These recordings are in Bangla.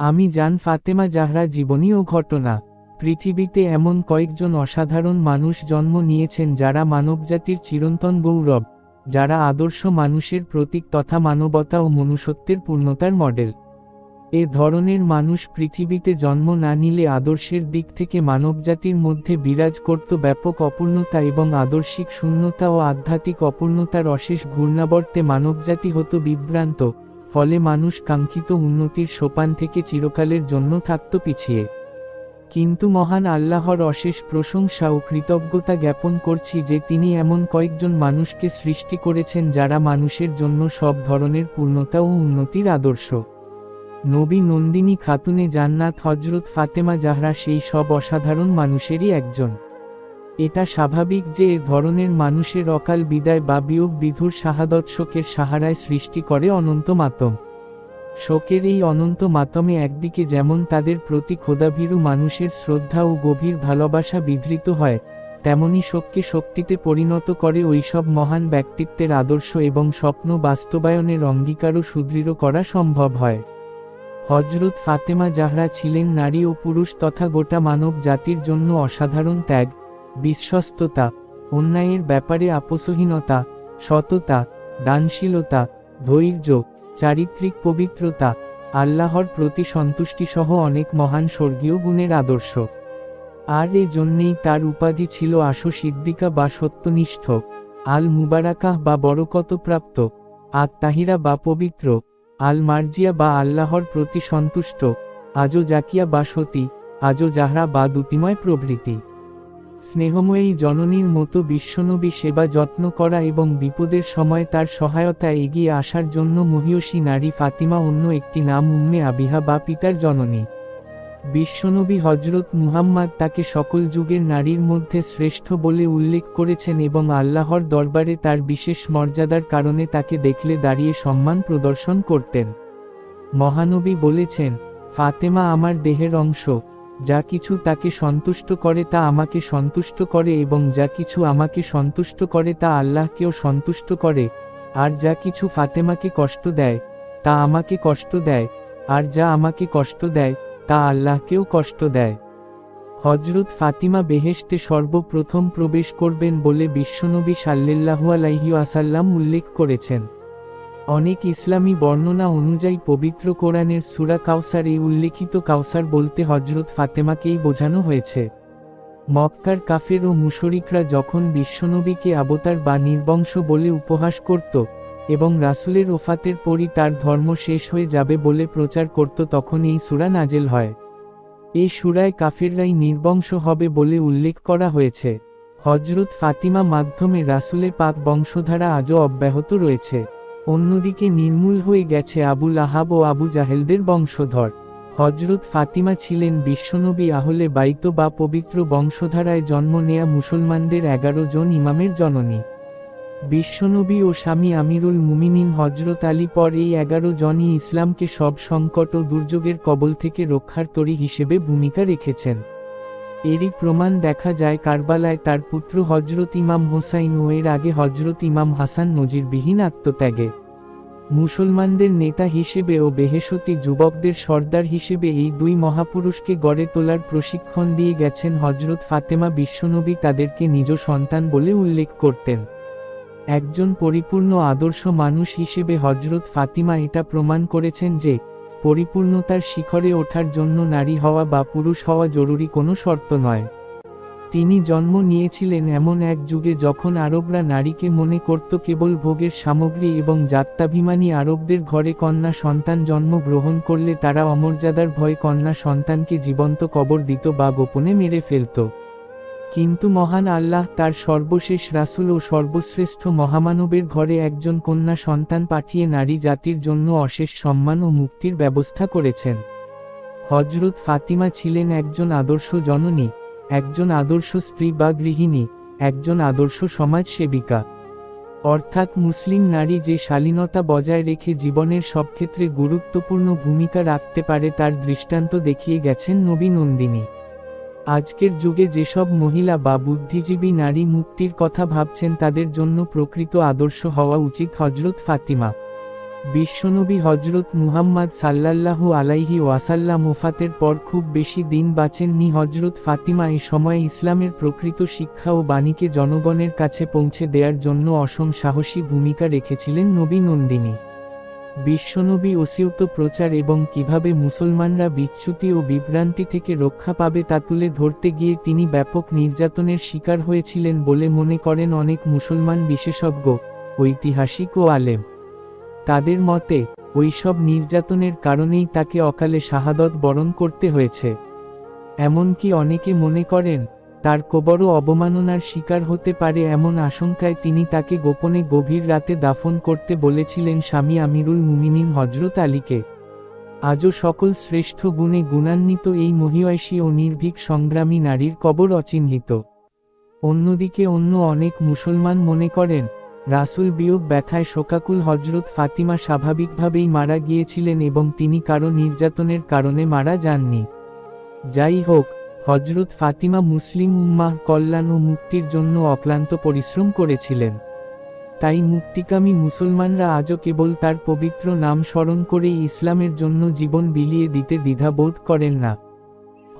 আমি জান ফাতেমা জাহরা জীবনী ও ঘটনা। পৃথিবীতে এমন কয়েকজন অসাধারণ মানুষ জন্ম নিয়েছেন যারা মানবজাতির চিরন্তন গৌরব, যারা আদর্শ মানুষের প্রতীক তথা মানবতা ও মনুষ্যত্বের পূর্ণতার মডেল। এ ধরনের মানুষ পৃথিবীতে জন্ম না নিলে আদর্শের দিক থেকে মানবজাতির মধ্যে বিরাজ করত ব্যাপক অপূর্ণতা এবং আদর্শিক শূন্যতা ও আধ্যাত্মিক অপূর্ণতার অশেষ ঘূর্ণাবর্তে মানবজাতি হতো বিভ্রান্ত। ফলে মানুষ কাঙ্ক্ষিত উন্নতির সোপান থেকে চিরকালের জন্য থাকত পিছিয়ে। কিন্তু মহান আল্লাহর অশেষ প্রশংসা ও কৃতজ্ঞতা জ্ঞাপন করছি যে তিনি এমন কয়েকজন মানুষকে সৃষ্টি করেছেন যারা মানুষের জন্য সব ধরনের পূর্ণতা ও উন্নতির আদর্শ। নবী নন্দিনী খাতুনে জান্নাত হজরত ফাতেমা জাহরা সেই সব অসাধারণ মানুষেরই একজন। এটা স্বাভাবিক যে এ ধরনের মানুষের অকাল বিদায় বা বিয়োগ বিধুর শাহাদত শোকের সাহারায় সৃষ্টি করে অনন্ত মাতম। শোকের এই অনন্ত মাতমে একদিকে যেমন তাদের প্রতি ক্ষোধাভীরু মানুষের শ্রদ্ধা ও গভীর ভালোবাসা বিধৃত হয়, তেমনি শোককে শক্তিতে পরিণত করে ওইসব মহান ব্যক্তিত্বের আদর্শ এবং স্বপ্ন বাস্তবায়নের অঙ্গীকারও সুদৃঢ় করা সম্ভব হয়। হজরত ফাতেমা জাহরা ছিলেন নারী ও পুরুষ তথা গোটা মানব জাতির জন্য অসাধারণ ত্যাগ বিশ্বস্ততা, অন্যায়ের ব্যাপারে আপোষহীনতা, সততা, দানশীলতা, ধৈর্য, চারিত্রিক পবিত্রতা, আল্লাহর প্রতি সন্তুষ্টিসহ অনেক মহান স্বর্গীয় গুণের আদর্শ। আর এ জন্যেই তার উপাধি ছিল আশো সিদ্দিকা বা সত্যনিষ্ঠ, আল মুবারাকাহ বা বরকতপ্রাপ্ত, আত তাহিরা বা পবিত্র, আল মার্জিয়া বা আল্লাহর প্রতি সন্তুষ্ট আজো জাকিয়া বা সতী আজো জাহরা বা দুতিময় প্রভৃতি। স্নেহময়ী জননীর মতো বিশ্বনবী সেবা যত্ন করা এবং বিপদের সময় তার সহায়তা এগিয়ে আসার জন্য মহিয়সী নারী ফাতিমা অন্য একটি নাম উম্মে আবিহা বা পিতার জননী। বিশ্বনবী হজরত মুহাম্মদ তাকে সকল যুগের নারীর মধ্যে শ্রেষ্ঠ বলে উল্লেখ করেছেন এবং আল্লাহর দরবারে তার বিশেষ মর্যাদার কারণে তাকে দেখলে দাঁড়িয়ে সম্মান প্রদর্শন করতেন। মহানবী বলেছেন, ফাতেমা আমার দেহের অংশ যা কিছু তাকে সন্তুষ্ট করে তা আমাকে সন্তুষ্ট করে এবং যা কিছু আমাকে সন্তুষ্ট করে তা আল্লাহকেও সন্তুষ্ট করে, আর যা কিছু ফাতেমাকে কষ্ট দেয়, তা আমাকে কষ্ট দেয়, আর যা আমাকে কষ্ট দেয়, তা আল্লাহকেও কষ্ট দেয়। হজরত ফাতিমা বেহেশতে সর্বপ্রথম প্রবেশ করবেন বলে বিশ্বনবী সাল্লাহু আলাইহি আসাল্লাম উল্লেখ করেছেন। অনেক ইসলামী বর্ণনা অনুযায়ী পবিত্র কোরআনের সুরা কাউসার এই উল্লেখিত কাউসার বলতে হজরত ফাতেমাকেই বোঝানো হয়েছে। মক্কার কাফের ও মুশরিকরা যখন বিশ্বনবীকে আবতার বা নির্বংশ বলে উপহাস করত এবং রাসুলের ওফাতের পরই তার ধর্ম শেষ হয়ে যাবে বলে প্রচার করত তখন এই সুরা নাজেল হয়। এই সুরায় কাফেররাই নির্বংশ হবে বলে উল্লেখ করা হয়েছে। হজরত ফাতিমা মাধ্যমে রাসুলের পাক বংশধারা আজও অব্যাহত রয়েছে। অন্যদিকে নির্মূল হয়ে গেছে আবুল আহাব ও আবু জাহেলদের বংশধর। হজরত ফাতিমা ছিলেন বিশ্বনবী আহলে বাইত বা পবিত্র বংশধারায় জন্ম নেয়া মুসলমানদের এগারো জন ইমামের জননী। বিশ্বনবী ও স্বামী আমিরুল মুমিনিন হজরত আলী পর এই এগারো জনই ইসলামকে সব সংকট ও দুর্যোগের কবল থেকে রক্ষার তরী হিসেবে ভূমিকা রেখেছেন। এরই প্রমাণ দেখা যায় কারবালায় তার পুত্র হজরত ইমাম হোসাইন ও এর আগে হজরত ইমাম হাসান নজির নজিরবিহীন আত্মত্যাগে। মুসলমানদের নেতা হিসেবে ও বেহেশতি যুবকদের সর্দার হিসেবে এই দুই মহাপুরুষকে গড়ে তোলার প্রশিক্ষণ দিয়ে গেছেন হজরত ফাতেমা বিশ্বনবী তাদেরকে নিজ সন্তান বলে উল্লেখ করতেন। একজন পরিপূর্ণ আদর্শ মানুষ হিসেবে হজরত ফাতিমা এটা প্রমাণ করেছেন যে পরিপূর্ণতার শিখরে ওঠার জন্য নারী হওয়া বা পুরুষ হওয়া জরুরি কোনো শর্ত নয়। তিনি জন্ম নিয়েছিলেন এমন এক যুগে যখন আরবরা নারীকে মনে করত কেবল ভোগের সামগ্রী এবং যাত্রাভিমানী আরবদের ঘরে কন্যা সন্তান জন্ম গ্রহণ করলে তারা অমর্যাদার ভয়ে কন্যা সন্তানকে জীবন্ত কবর দিত বা গোপনে মেরে ফেলত। কিন্তু মহান আল্লাহ তার সর্বশেষ রাসুল ও সর্বশ্রেষ্ঠ মহামানবের ঘরে একজন কন্যা সন্তান পাঠিয়ে নারী জাতির জন্য অশেষ সম্মান ও মুক্তির ব্যবস্থা করেছেন। হজরত ফাতিমা ছিলেন একজন আদর্শ জননী, একজন আদর্শ স্ত্রী বা গৃহিণী, একজন আদর্শ সমাজ সেবিকা অর্থাৎ মুসলিম নারী যে শালীনতা বজায় রেখে জীবনের সব ক্ষেত্রে গুরুত্বপূর্ণ ভূমিকা রাখতে পারে তার দৃষ্টান্ত দেখিয়ে গেছেন নবী নন্দিনী। আজকের যুগে যেসব মহিলা বা বুদ্ধিজীবী নারী মুক্তির কথা ভাবছেন তাদের জন্য প্রকৃত আদর্শ হওয়া উচিত হজরত ফাতিমা। বিশ্বনবী হজরত মুহাম্মদ সাল্লাল্লাহু আলাইহি ওয়াসাল্লাম ওফাতের পর খুব বেশি দিন বাঁচেননি। হজরত ফাতিমা এ সময় ইসলামের প্রকৃত শিক্ষা ও বাণীকে জনগণের কাছে পৌঁছে দেওয়ার জন্য অসম সাহসী ভূমিকা রেখেছিলেন নবী নন্দিনী। বিশ্বনবী ওসিয়ত প্রচার এবং কীভাবে মুসলমানরা বিচ্যুতি ও বিভ্রান্তি থেকে রক্ষা পাবে তা তুলে ধরতে গিয়ে তিনি ব্যাপক নির্যাতনের শিকার হয়েছিলেন বলে মনে করেন অনেক মুসলমান বিশেষজ্ঞ, ঐতিহাসিক ও আলেম। তাদের মতে ওইসব নির্যাতনের কারণেই তাকে অকালে শাহাদত বরণ করতে হয়েছে। এমনকি অনেকে মনে করেন তার কবরও অবমাননার শিকার হতে পারে এমন আশঙ্কায় তিনি তাকে গোপনে গভীর রাতে দাফন করতে বলেছিলেন স্বামী আমিরুল মুমিনিন হজরত আলীকে। আজও সকল শ্রেষ্ঠ গুণে গুণান্বিত এই মহিয়সী ও নির্ভীক সংগ্রামী নারীর কবর অচিহ্নিত। অন্যদিকে অন্য অনেক মুসলমান মনে করেন, রাসুল বিয়োগ ব্যথায় শোকাকুল হজরত ফাতিমা স্বাভাবিকভাবেই মারা গিয়েছিলেন এবং তিনি কারও নির্যাতনের কারণে মারা যাননি। যাই হোক হজরত ফাতিমা মুসলিম উম্মাহ কল্যাণ ও মুক্তির জন্য অক্লান্ত পরিশ্রম করেছিলেন। তাই মুক্তিকামী মুসলমানরা আজও কেবল তার পবিত্র নাম স্মরণ করেই ইসলামের জন্য জীবন বিলিয়ে দিতে দ্বিধাবোধ করেন না।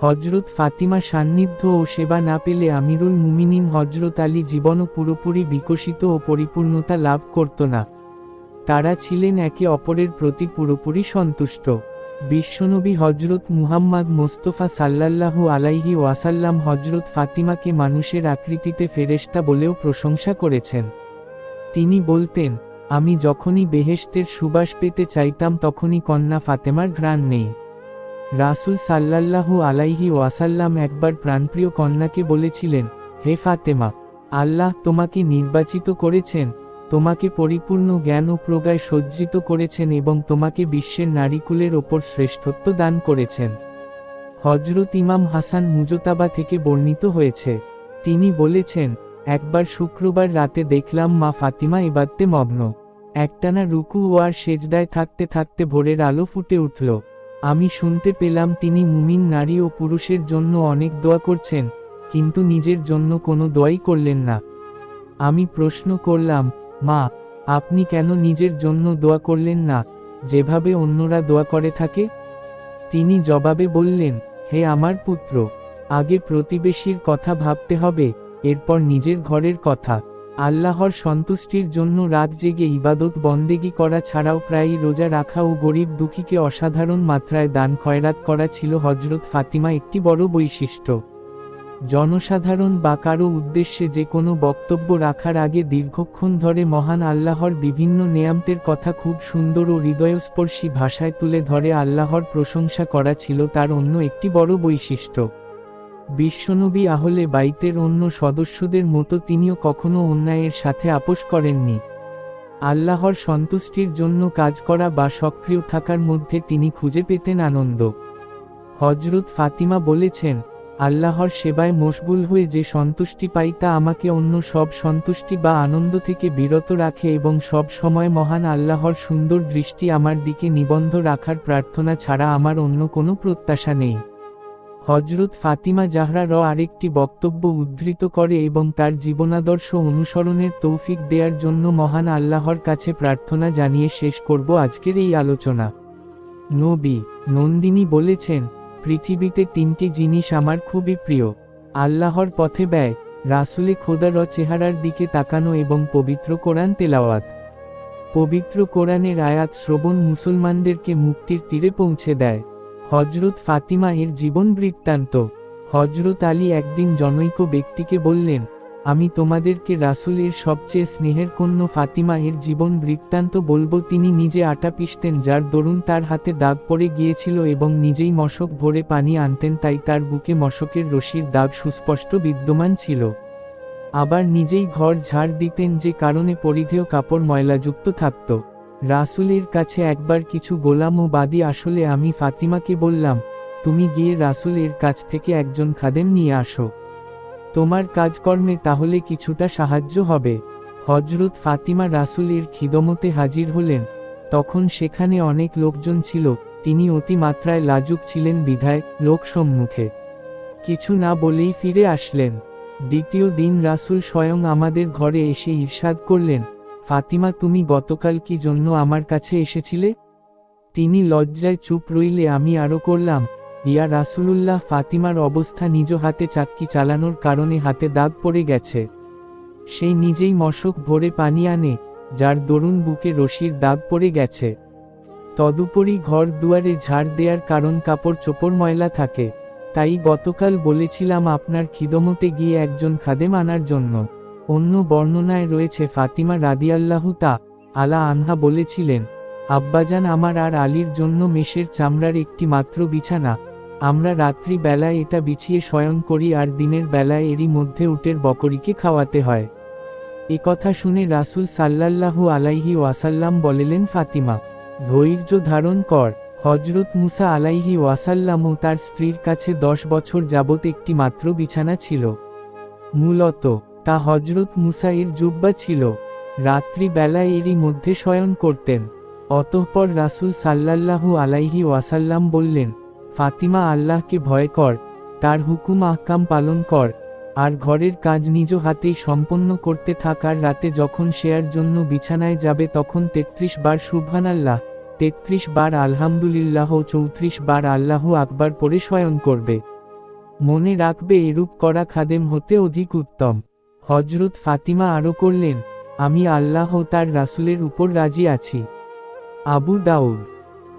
হজরত ফাতিমা সান্নিধ্য ও সেবা না পেলে আমিরুল মুমিনিন হজরত আলী জীবনও পুরোপুরি বিকশিত ও পরিপূর্ণতা লাভ করত না। তারা ছিলেন একে অপরের প্রতি পুরোপুরি সন্তুষ্ট। বিশ্বনবী হজরত মুহাম্মদ মোস্তফা সাল্লাল্লাহু আলাইহি ওয়াসাল্লাম হজরত ফাতিমাকে মানুষের আকৃতিতে ফেরেশতা বলেও প্রশংসা করেছেন। তিনি বলতেন, আমি যখনই বেহেশতের সুবাস পেতে চাইতাম তখনই কন্যা ফাতেমার ঘ্রাণ নেই। রাসুল সাল্লাল্লাহু আলাইহি ওয়াসাল্লাম একবার প্রাণপ্রিয় কন্যাকে বলেছিলেন, হে ফাতেমা, আল্লাহ তোমাকে নির্বাচিত করেছেন তোমাকে পরিপূর্ণ জ্ঞান ও প্রগায় সজ্জিত করেছেন এবং তোমাকে বিশ্বের নারীকুলের ওপর শ্রেষ্ঠত্ব দান করেছেন। হজরত ইমাম হাসান মুজতাবা থেকে বর্ণিত হয়েছে, তিনি বলেছেন, একবার শুক্রবার রাতে দেখলাম মা ফাতিমা এবাদতে মগ্ন। একটানা রুকু ও আর সেজদায় থাকতে থাকতে ভোরের আলো ফুটে উঠল। আমি শুনতে পেলাম তিনি মুমিন নারী ও পুরুষের জন্য অনেক দোয়া করছেন, কিন্তু নিজের জন্য কোনো দোয়াই করলেন না। আমি প্রশ্ন করলাম মা, আপনি কেন নিজের জন্য দোয়া করলেন না? যেভাবে অন্যরা দোয়া করে থাকে? তিনি জবাবে বললেন, হে আমার পুত্র, আগে প্রতিবেশীর কথা ভাবতে হবে, এরপর নিজের ঘরের কথা। আল্লাহর সন্তুষ্টির জন্য রাত জেগে ইবাদত বন্দেগি করা ছাড়াও প্রায়ই রোজা রাখা ও গরিব দুঃখীকে অসাধারণ মাত্রায় দান খয়রাত করা ছিল হজরত ফাতিমা একটি বড় বৈশিষ্ট্য। জনসাধারণ বা কারও উদ্দেশ্যে যে কোনো বক্তব্য রাখার আগে দীর্ঘক্ষণ ধরে মহান আল্লাহর বিভিন্ন নেয়ামতের কথা খুব সুন্দর ও হৃদয়স্পর্শী ভাষায় তুলে ধরে আল্লাহর প্রশংসা করা ছিল তার অন্য একটি বড় বৈশিষ্ট্য। বিশ্বনবী আহলে বাইতের অন্য সদস্যদের মতো তিনিও কখনো অন্যায়ের সাথে আপোষ করেননি। আল্লাহর সন্তুষ্টির জন্য কাজ করা বা সক্রিয় থাকার মধ্যে তিনি খুঁজে পেতেন আনন্দ। হজরত ফাতিমা বলেছেন আল্লাহর সেবায় মশগুল হয়ে যে সন্তুষ্টি পাই তা আমাকে অন্য সব সন্তুষ্টি বা আনন্দ থেকে বিরত রাখে এবং সব সময় মহান আল্লাহর সুন্দর দৃষ্টি আমার দিকে নিবন্ধ রাখার প্রার্থনা ছাড়া আমার অন্য কোনো প্রত্যাশা নেই। হজরত ফাতিমা জাহরা র আরেকটি বক্তব্য উদ্ধৃত করে এবং তার জীবনাদর্শ অনুসরণের তৌফিক দেওয়ার জন্য মহান আল্লাহর কাছে প্রার্থনা জানিয়ে শেষ করব আজকের এই আলোচনা। নবী নন্দিনী বলেছেন পৃথিবীতে তিনটি জিনিস আমার খুবই প্রিয়। আল্লাহর পথে ব্যয়, রাসুলে খোদার চেহারার দিকে তাকানো এবং পবিত্র কোরআন তেলাওয়াত। পবিত্র কোরআনের আয়াত শ্রবণ মুসলমানদেরকে মুক্তির তীরে পৌঁছে দেয়। হজরত ফাতিমা এর জীবন বৃত্তান্ত। হজরত আলী একদিন জনৈক ব্যক্তিকে বললেন আমি তোমাদেরকে রাসুলের সবচেয়ে স্নেহের কন্য ফাতিমা এর জীবন বৃত্তান্ত বলব। তিনি নিজে আটা পিষতেন, যার দরুন তার হাতে দাগ পড়ে গিয়েছিল এবং নিজেই মশক ভরে পানি আনতেন, তাই তার বুকে মশকের রশির দাগ সুস্পষ্ট বিদ্যমান ছিল। আবার নিজেই ঘর ঝাড় দিতেন, যে কারণে পরিধেয় কাপড় ময়লাযুক্ত থাকত। রাসুলের কাছে একবার কিছু গোলাম ও বাদী আসলে আমি ফাতিমাকে বললাম, তুমি গিয়ে রাসুলের কাছ থেকে একজন খাদেম নিয়ে আসো। তোমার কাজকর্মে তাহলে কিছুটা সাহায্য হবে। হজরত ফাতিমা রাসুলের খিদমতে হাজির হলেন। তখন সেখানে অনেক লোকজন ছিল, তিনি অতিমাত্রায় লাজুক ছিলেন বিধায় লোক সম্মুখে। কিছু না বলেই ফিরে আসলেন। দ্বিতীয় দিন রাসুল স্বয়ং আমাদের ঘরে এসে ঈর্ষাদ করলেন, ফাতিমা, তুমি গতকাল কি জন্য আমার কাছে এসেছিলে? তিনি লজ্জায় চুপ রইলে আমি আরও করলাম ইয়া রাসূলুল্লাহ ফাতিমার অবস্থা নিজ হাতে চাক্কি চালানোর কারণে হাতে দাগ পড়ে গেছে। সেই নিজেই মশক ভরে পানি আনে, যার দরুন বুকে রশির দাগ পড়ে গেছে। তদুপরি ঘর দুয়ারে ঝাড় দেওয়ার কারণ কাপড় চোপড় ময়লা থাকে। তাই গতকাল বলেছিলাম আপনার খিদমতে গিয়ে একজন খাদেম আনার জন্য। অন্য বর্ণনায় রয়েছে ফাতিমা রাদিয়াল্লাহু তা, আলা আনহা বলেছিলেন, আব্বাজান আমার আর আলীর জন্য মেষের চামড়ার একটি মাত্র বিছানা আমরা রাত্রি বেলায় এটা বিছিয়ে শয়ন করি আর দিনের বেলায় এরই মধ্যে উটের বকরিকে খাওয়াতে হয়। এ কথা শুনে রাসূল সাল্লাল্লাহু আলাইহি ওয়াসাল্লাম বলিলেন, ফাতিমা, ধৈর্য ধারণ কর। হজরত মুসা আলাইহি ওয়াসাল্লামও তার স্ত্রীর কাছে দশ বছর যাবত একটি মাত্র বিছানা ছিল। মূলত, তা হজরত মুসা এর জুব্বা ছিল। রাত্রি বেলায় এরই মধ্যে শয়ন করতেন। অতঃপর রাসূল সাল্লাল্লাহু আলাইহি ওয়াসাল্লাম বললেন ফাতিমা আল্লাহকে ভয় কর, তার হুকুম আহকাম পালন কর, আর ঘরের কাজ নিজ হাতেই সম্পন্ন করতে থাকার রাতে যখন শেয়ার জন্য বিছানায় যাবে তখন তেত্রিশ বার সুবহানাল্লাহ, তেত্রিশ বার আলহামদুলিল্লাহ চৌত্রিশ বার আল্লাহ আকবার পরে শয়ন করবে। মনে রাখবে এরূপ করা খাদেম হতে অধিক উত্তম। হজরত ফাতিমা আরও করলেন, আমি আল্লাহ তার রাসূলের উপর রাজি আছি। আবু দাউদ